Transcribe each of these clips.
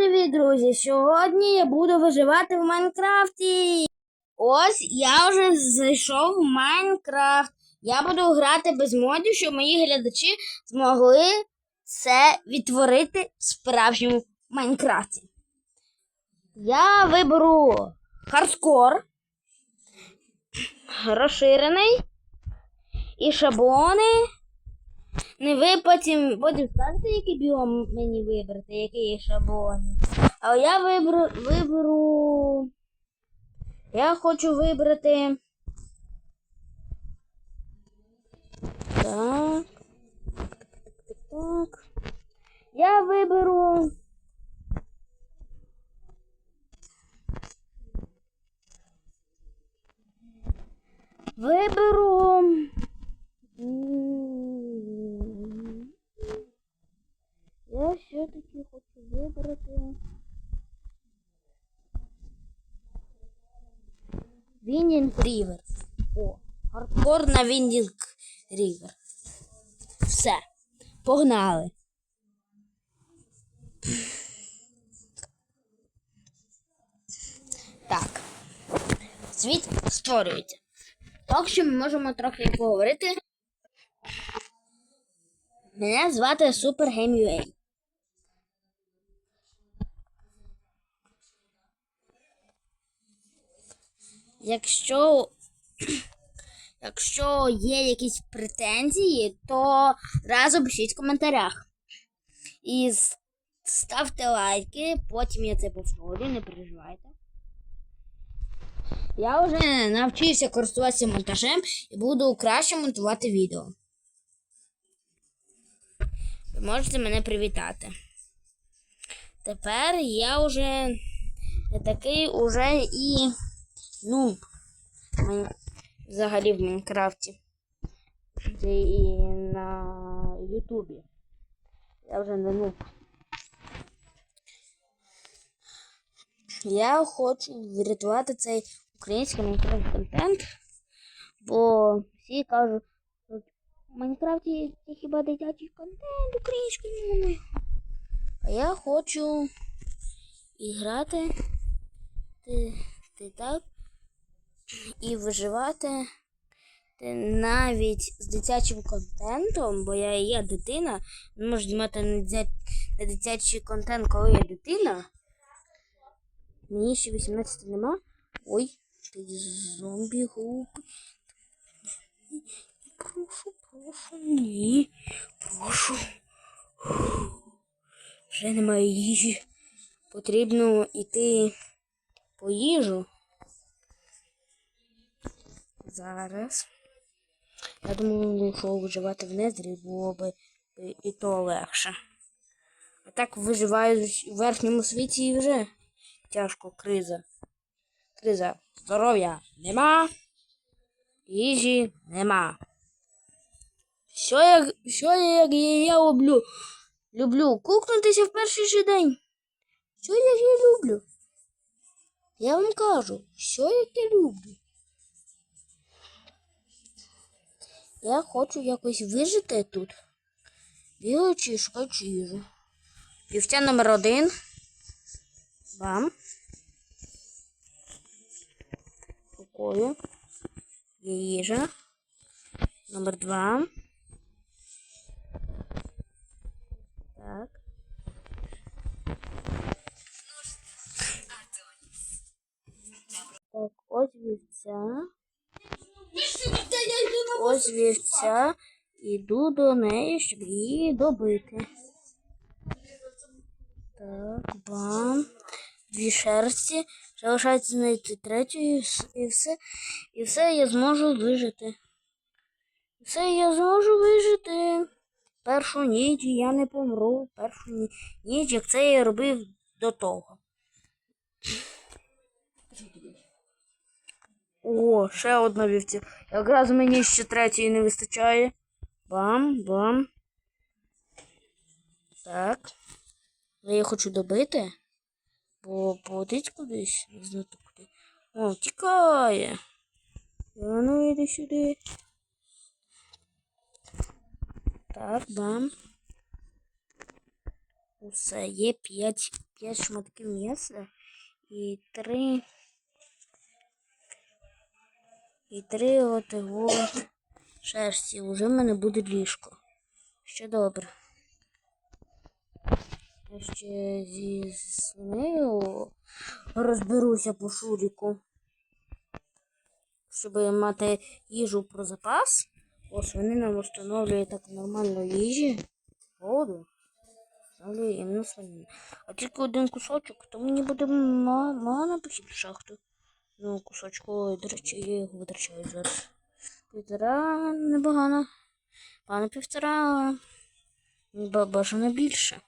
привіт, друзі! Сьогодні я буду виживати в Майнкрафті. Ось я вже зайшов в Майнкрафт. Я буду грати без модів, щоб мої глядачі змогли це відтворити в справжньому Майнкрафті. Я виберу хардкор, розширений і шаблони. Не ви потім, потім скажете, який біом мені вибрати, який шаблон. А я виберу, виберу. Я хочу вибрати. Так, так. Я виберу. Виберу. Я все-таки хочу вибрати. Віндінг Рівер. О, хардкор на Віндінг Рівер. Все. Погнали. Так. Світ створюється. Так що ми можемо трохи поговорити. Мене звати Super Game Якщо, якщо є якісь претензії, то разом пишіть в коментарях. І ставте лайки, потім я це повторю, не переживайте. Я вже навчився користуватися монтажем і буду краще монтувати відео. Можете мене привітати. Тепер я вже такий уже і нуб. Взагалі в Майнкрафті. І на Ютубі. Я вже не нуб. Я хочу врятувати цей український Майнкрафт контент, бо всі кажуть, в Майнкрафті це хіба дитячий контент українською мовою. А я хочу і грати ти, ти так і виживати ти навіть з дитячим контентом, бо я є дитина, не можу знімати на дитячий контент, коли я дитина. Мені ще 18 нема. Ой, ти зомбі глупий. Прошу, прошу, ні. Прошу. Вже немає їжі. Потрібно йти по їжу. Зараз. Я думаю, що виживати в незрі було б і- і то легше. А так виживають в верхньому світі і вже тяжко криза. Криза. Здоров'я нема. Їжі нема. Що як, що я, я, я люблю? Люблю кукнутися в перший же день. Що як я люблю? Я вам кажу, що як я люблю. Я хочу якось вижити тут. Бігаючи і шукаючи їжу. Півтя номер один. Бам. Рукою. Їжа. Номер два. Так. Так, ось вівця. Ось вівця. Іду до неї, щоб її добити. Так, бам. Дві шерсті. Залишається знайти третю і все. І все я зможу вижити. Все я зможу вижити. Першу ніч я не помру. Першу ні- ніч, як це я робив до того. О, ще одна вівця. Якраз мені ще третьої не вистачає. Бам, бам. Так. Я її хочу добити. Бо полетить кудись. Не знаю куди. О, тікає. А ну йди сюди. Так, бам. Усе, є 5, 5 шматків м'яса і 3 і 3 от от шерсті. Уже в мене буде ліжко. Ще добре. Я ще зі свинею розберуся по шуріку. Щоб мати їжу про запас. Ось вони нам встановлює так нормально їжі. Воду. Встановлює іменно свинину. А тільки один кусочок, то мені буде ма- мало похід в шахту. Ну, кусочку, до речі, я його витрачаю зараз. Півтора непогано. Пане півтора. ба- Бажано більше.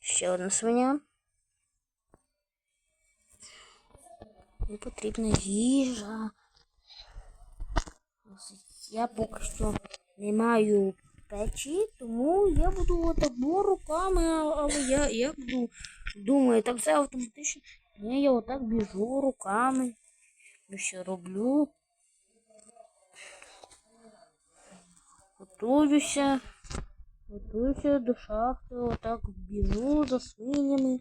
Ще одна свиня. Мені потрібна їжа. Ось Я поки що не маю печі, тому я буду отак руками, але я, я буду думаю, так це автоматично. Ні, я отак біжу руками. Ну що роблю? Готуюся. Готуюся до шахти, отак біжу за свинями.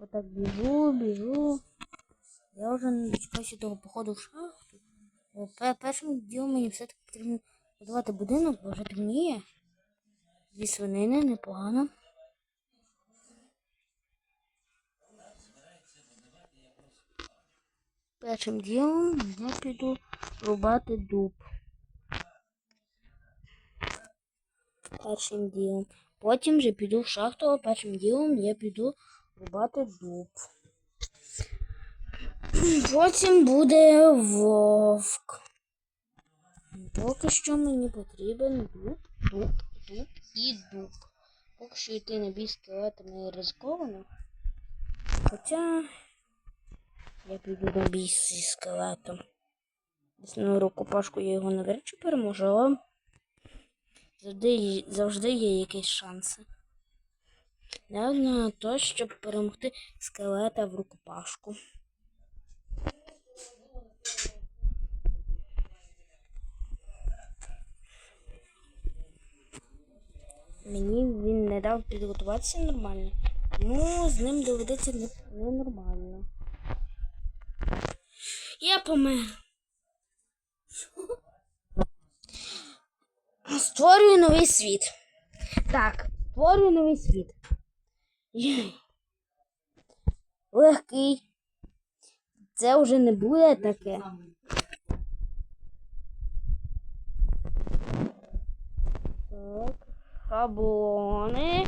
Отак біжу, біжу. Я вже не дочекаюся того походу в шахту. Пе- Першим ділом мені все-таки потрібно будувати будинок, бо вже темніє. Зі свинини непогано. Першим ділом я піду рубати дуб. Першим ділом. Потім вже піду в шахту, а першим ділом я піду рубати дуб. Потім буде вовк. Поки що мені потрібен дуб, дуб, дуб і дуб. Поки що йти на бій скелетами ризиковано. Хоча я піду на бій зі скелетом. На рукопашку я його навряд чи переможу, але завжди, завжди є якісь шанси. Навіть на те, щоб перемогти скелета в рукопашку. Мені він не дав підготуватися нормально. Тому з ним доведеться не- ненормально. Я помер. Створюю новий світ. Так, створюю новий світ. Легкий. Це вже не буде таке. Так, шаблони.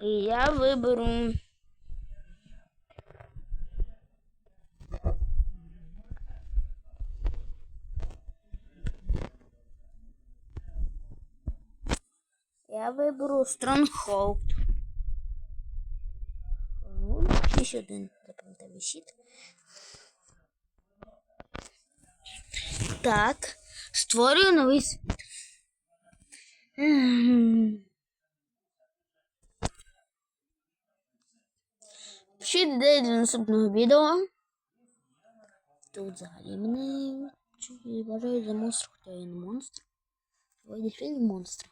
І я виберу. Я виберу Stronghold. Ну, Ще один запам'ятаю щит. Так, створюю новий світ. Пишіть ідеї для наступного відео. Тут взагалі мене вважають за монстр, хоча я не монстр. Ніхто не монстр.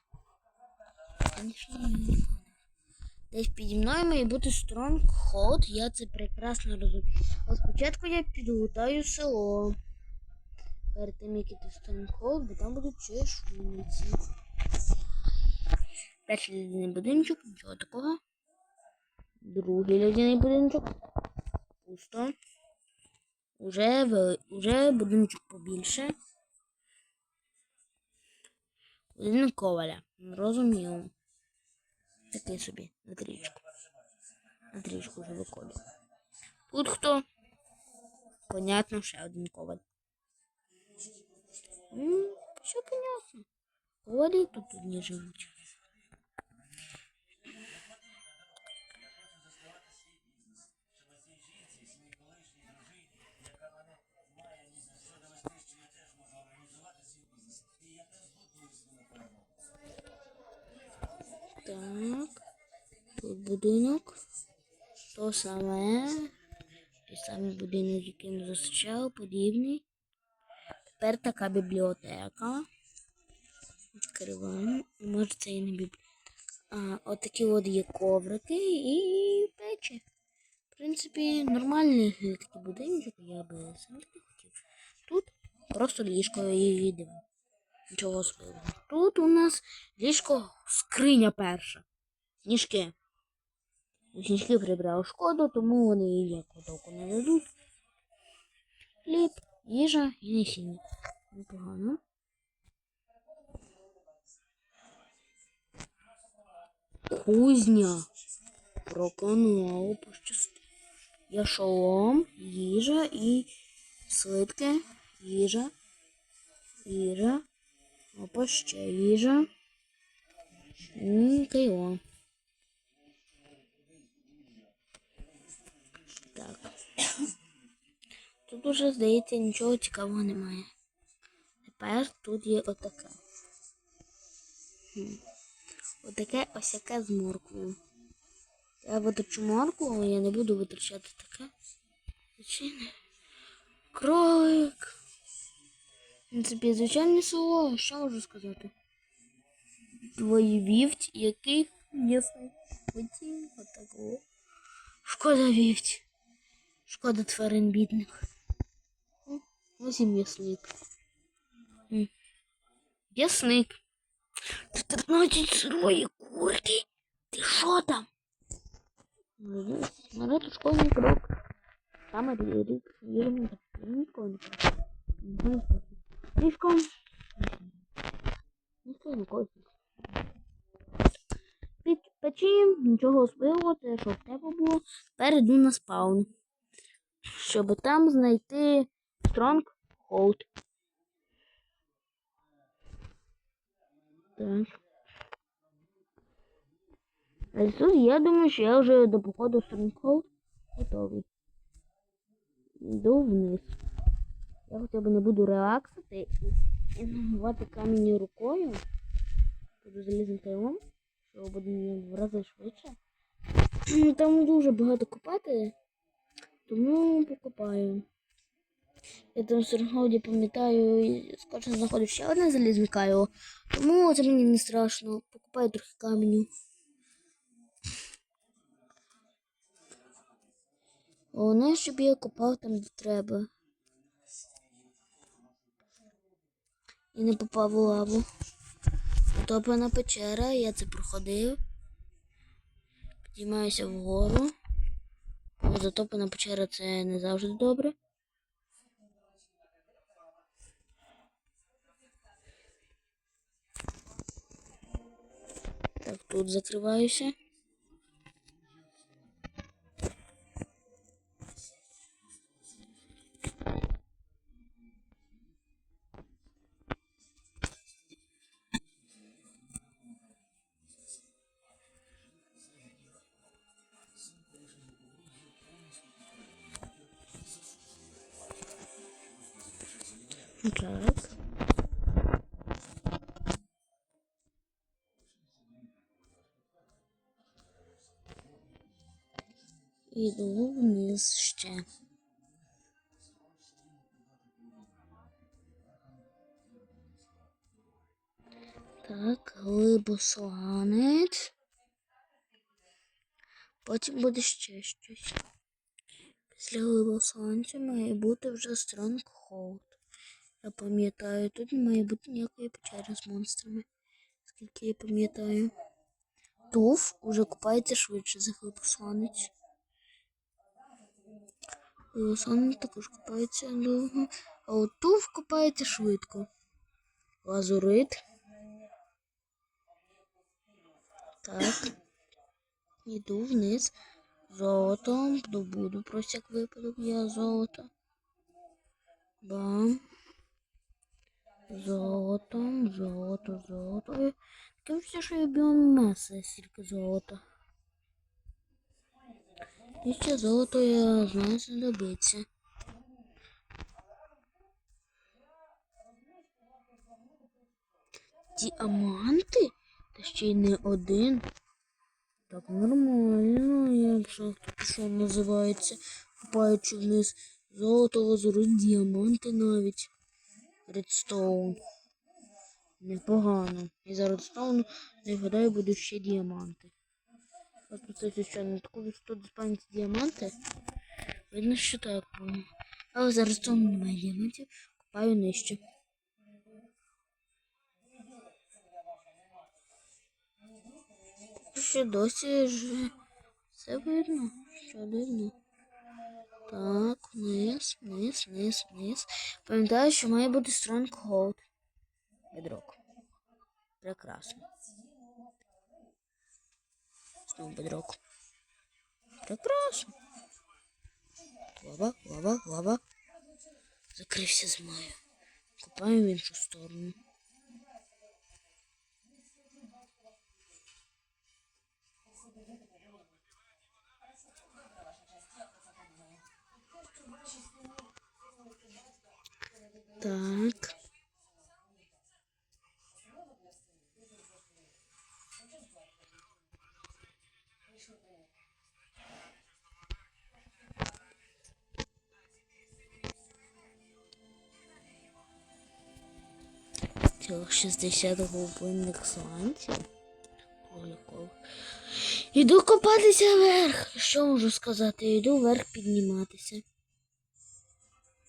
Десь піді мною має бути Stronghold, я це прекрасно розумію. Але спочатку я підготаю село. Перед тим, як іти в Stronghold, бо там будуть чешуниці. Перший людяний будиночок, нічого такого. Другий людяний будиночок. Пусто. Уже, уже будиночок побільше. Будинок коваля. Розумію. Такий собі на трічку. На трічку вже виходить. Тут хто? Понятно, ще один коваль. М, Все понятно. Ковалі тут не живуть. Так. Тут будинок. То саме. Той самий будинок, який ми зустрічали, подібний. Тепер така бібліотека. Відкриваємо. Може це і не бібліотека. А, отакі от є коврики і печі. В принципі, нормальний такий будиночок, я би сам таки хотів. Тут просто ліжко і диво. Нічого особливого. Тут у нас ліжко скриня перша. Сніжки. Сніжки прибрали шкоду, тому вони ніяку толку не дадуть. Хліб, їжа і насіння. Непогано. Кузня. Проконало пощастило. Я їжа і слитки, їжа, їжа, опа ще їжа. Кайло. Тут уже, здається, нічого цікавого немає. Тепер тут є отаке. Отаке осяке з морквою. Я витрачу моркву, але я не буду витрачати таке. Причини. Кролик. В принципі, звичайне село, що можу сказати? Твої вівць, який м'ясний хотів. Шкода вівць. Шкода тварин бідних. Ось і м'ясник. М'ясник. 14 сирої курки. Ти що там? Народ школьний крок. Саме рік їжемо. Нікого не. Ліжком. Ніхто не коїть. Під печі нічого особливого, те, що в тебе було, перейду на спаун. Щоб там знайти Strong Hold. Так. А тут я думаю, що я вже до походу Stronghold готовий. Йду вниз. Я хоча б не буду релаксити і набивати камінь рукою. Буду залізним кайлом, що буде в рази швидше. Там дуже багато копати, тому покопаю. Я там в Сергоді пам'ятаю, і скоро знаходжу ще одне залізне кайло, тому це мені не страшно. Покупаю трохи каменю. Головне, щоб я копав там, де треба. І не попав у лаву. Утоплена печера, я це проходив. Підіймаюся вгору. Затоплена печера це не завжди добре. Так, тут закриваюся. Так. Іду вниз ще. Так, глибосланець. Потім буде ще щось. Після глибосланця має бути вже Stronghold. Я пам'ятаю, тут не має бути ніякої печери з монстрами. Скільки я пам'ятаю. Туф уже купається швидше за глибосланець. Глибосланець також купається довго. А от туф купається швидко. Лазурит. Так. Іду вниз. Золото. Добуду про всяк випадок я золото. Бам. Золото, золото, золото. Таке все, що я біомаса, стільки золота. І ще золото я знаю знадобиться. Діаманти? Та ще й не один. Так нормально, якщо що називається, купаючи вниз золото, лазурит, діаманти навіть. Редстоун. Непогано. І за редстоуну, не вгадаю, будуть ще діаманти. От тут на таку висоту спавняться діаманти. Видно, що так було. Але за редстоуну немає діамантів. Копаю нижче. Ще досі ж все видно. Що видно? Так, вниз, вниз, вниз, вниз. Пам'ятаю, що має бути Stronghold. Бедрок. Прекрасно. Знову бедрок. Прекрасно. Лава, лава, лава. Закрився з маю. Копаємо в іншу сторону. Так. 60 глибинних сланців. Іду копатися вверх. Що можу сказати? Йду вверх підніматися.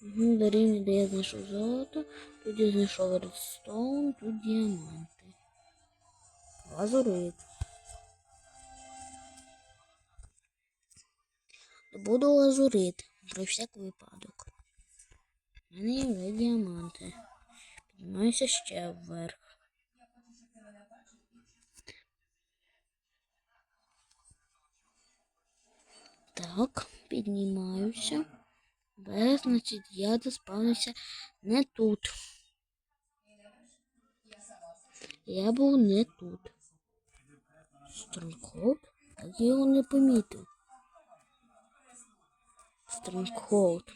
Угу, до рівня, де я знайшов золото, тут я знайшов редстоун, тут діаманти. Лазурит. Добуду лазурит. Про всяк випадок. У мене є діаманти. Піднімаюся ще вверх. Так, піднімаюся. Б, значить, я доспавнився не тут. Я був не тут. Стронгхолд? Так я його не помітив. Стронгхолд.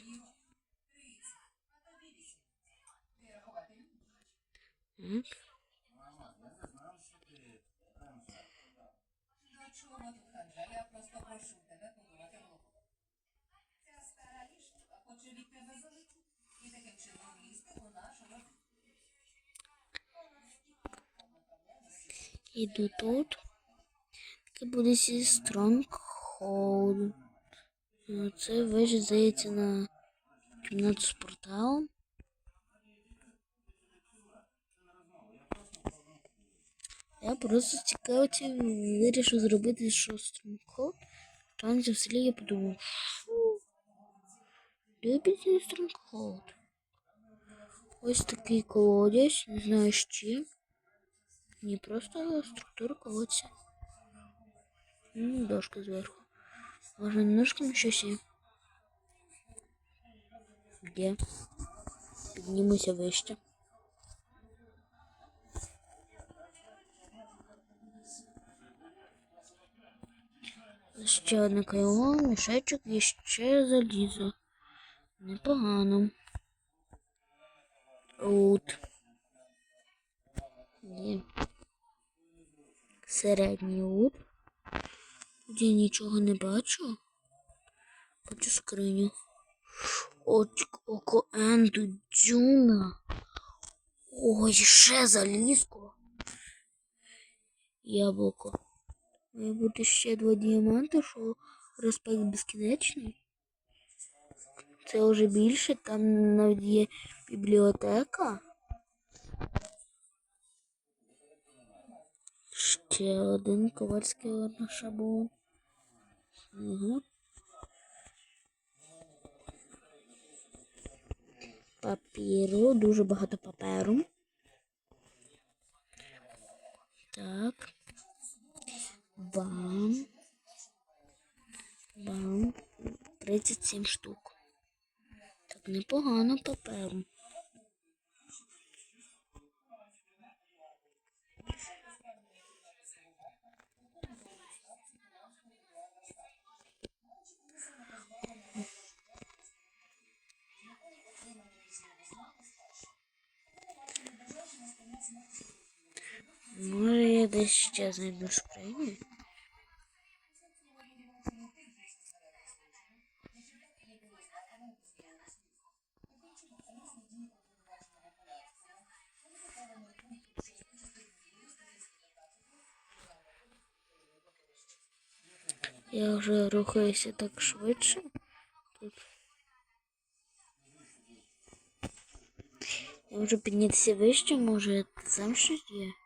Іду тут. Таке буде зі Stronghold. Е, Це вежа, здається, на кімнату з порталом. Я просто цікавці вирішив зробити що Stronghold. Там в селі я подумав, фу, любить цей Stronghold. Ось такий колодязь, не знаю з чим. Не просто структура колодця. М, Дошка зверху. Можно немножко еще себе. Где? Піднімуся вище. Ще одне крило, мішечок і ще залізо. Непогано. От. Є. Середній лут. Тут я нічого не бачу. Бачу скриню. Око енду дзюна. Ой, ще залізко. Яблуко. Має бути ще два діаманти, що респект безкінечний. Це вже більше, там навіть є бібліотека. Ще один ковальський шаблон. Угу. Папіру, дуже багато паперу. Так. Бам. Бам. 37 штук. Так, непогано паперу. Може ми ще зайду скрині. Я вже рухаюся так швидше. Тут. Я можу піднятися вище, може там щось є.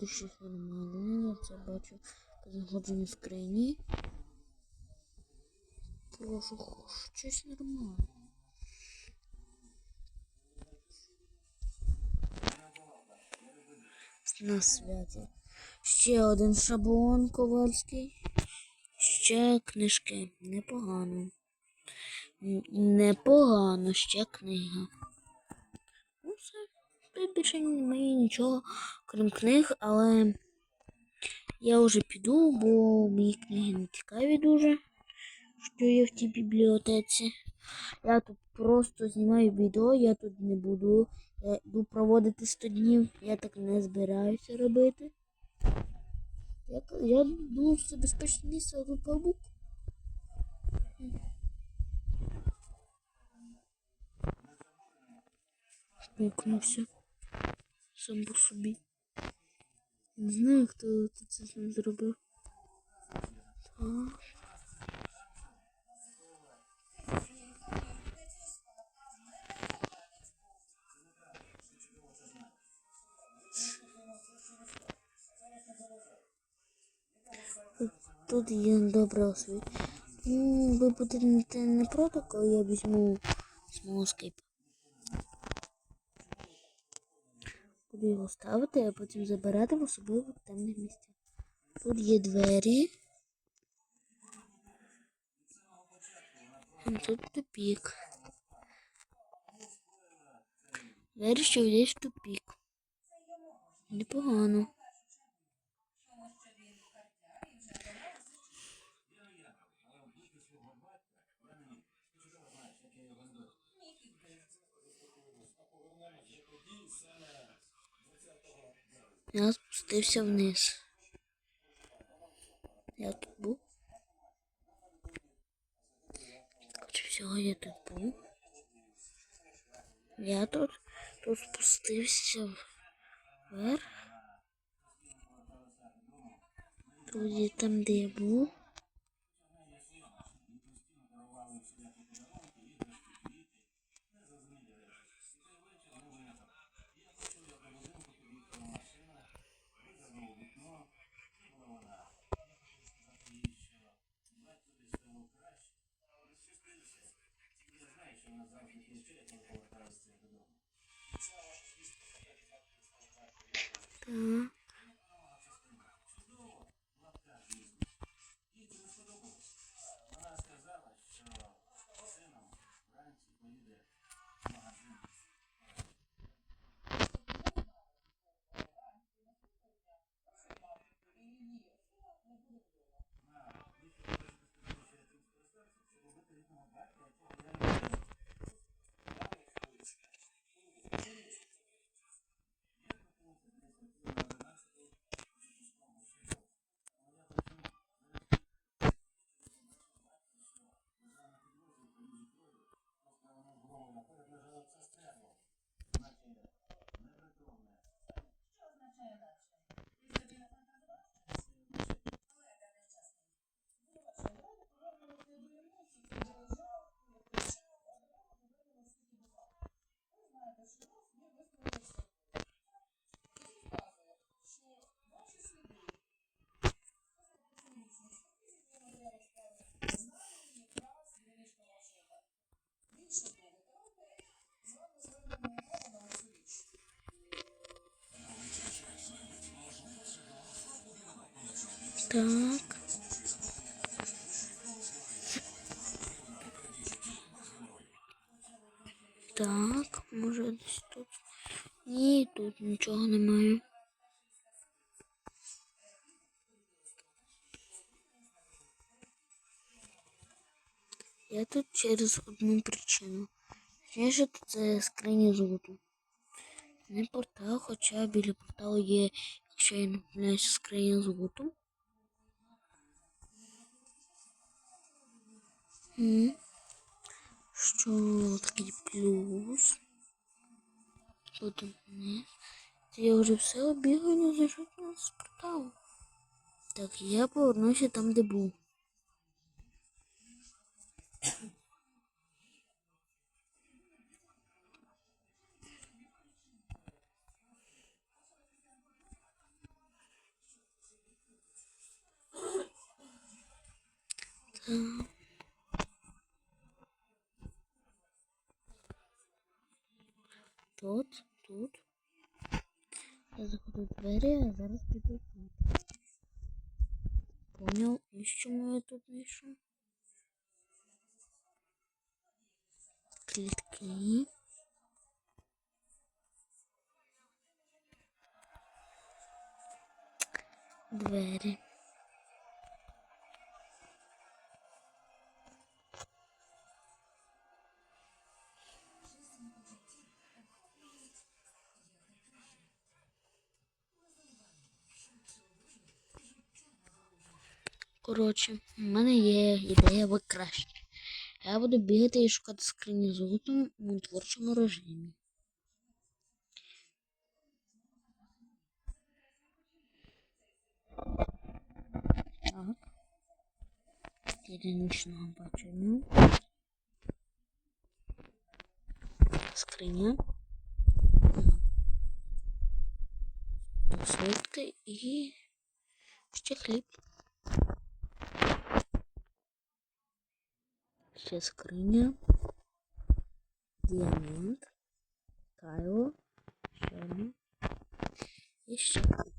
Буде щось нормальне, я це бачу по знаходженню скрині. Прошу, хоч щось нормальне. На святі. Ще один шаблон ковальський. Ще книжки. Непогано. Непогано, ще книга. Тут більше немає нічого, крім книг, але я вже піду, бо мої книги не цікаві дуже, що є в тій бібліотеці. Я тут просто знімаю відео, я тут не буду. Я йду проводити 100 днів. Я так не збираюся робити. Я, я думаю, що це безпечне місце, а тут павук. Спокнувся. Сам по собі. Не знаю, хто це з ним зробив. Тут є добре освіт. Ну, ви будете не проти, коли я візьму смолоскип. Буду його ставити, а потім забирати в особливо темних місцях. Тут є двері. Тут тупік. Двері, що в тупік. Непогано. Я спустився вниз. Я тут був. Хоча всього я тут був. Я тут, тут спустився вверх. Тут є там, де я був. Так. Так. Так, може десь тут. Ні, тут нічого немає. Тут через одну причину. Точніше, це скриня золоту. Не портал, хоча біля порталу є, якщо я не помиляюся, скриня золоту. Що такий плюс. Потім вниз. Це я вже все обігаю, не зайшов на спортал. Так, я повернуся там, де був. Тут, тут. Я заходу в двері, а зараз піду тут. Поняв, і чому я тут знайшов? Клітки. Двері. Коротше, в мене є ідея ви. Я буду бігати і шукати скрині золотом у творчому режимі. Так. Єдиничного бачення. Скриня. Свитки і ще хліб. Ще скриня. Діамант. Кайло. Ще одна. І ще хліб.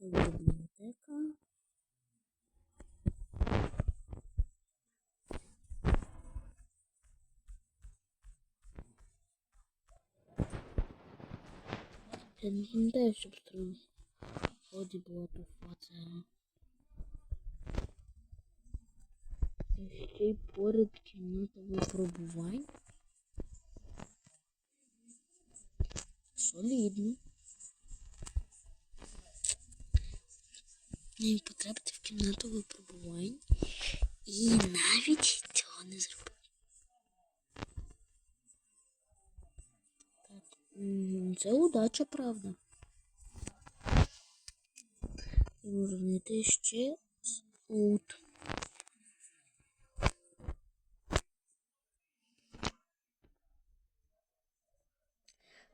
Бібліотека. Я не пам'ятаю, щоб там ході була туфа. І ще й поряд кімната випробувань. Солідно. Мені потрапити в кімнату випробувань. І навіть цього не зробив. Це удача, правда. І можу знайти ще тут.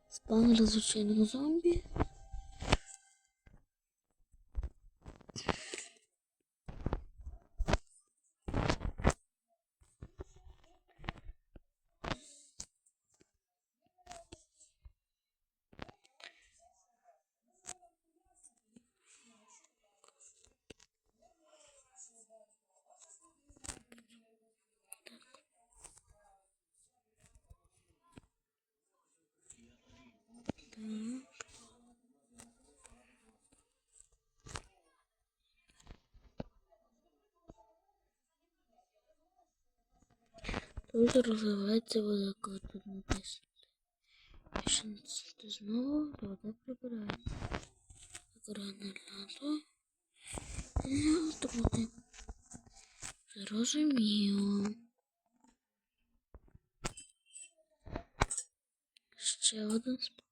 Спавнер звичайних зомбі. Тут розвивається вода, коли тут написано. Якщо натиснути знову, то вода прибирається. Гранулятор. І отруди. Зрозуміло. Ще один спан.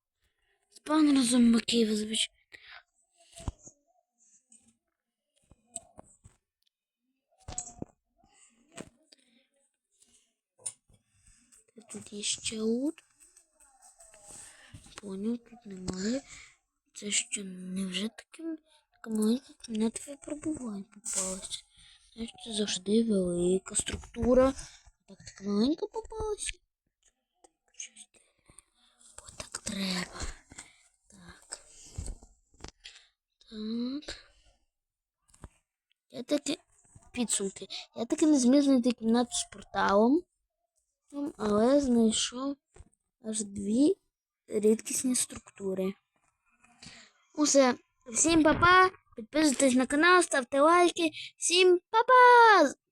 Спан зомбаків, звичайно. Тут є ще ут. Поняв, тут немає. Це що, невже таке така маленька кімната випробувань попалася? Знаєш, це завжди велика структура. Так така маленька попалася. Щось дивне. Бо так треба. Так. Так. Я таки підсумки. Я таки не зміг знайти кімнату з порталом. Але знайшов аж дві рідкісні структури. Усе. Всім па-па. Підписуйтесь на канал, ставте лайки. Всім па-па!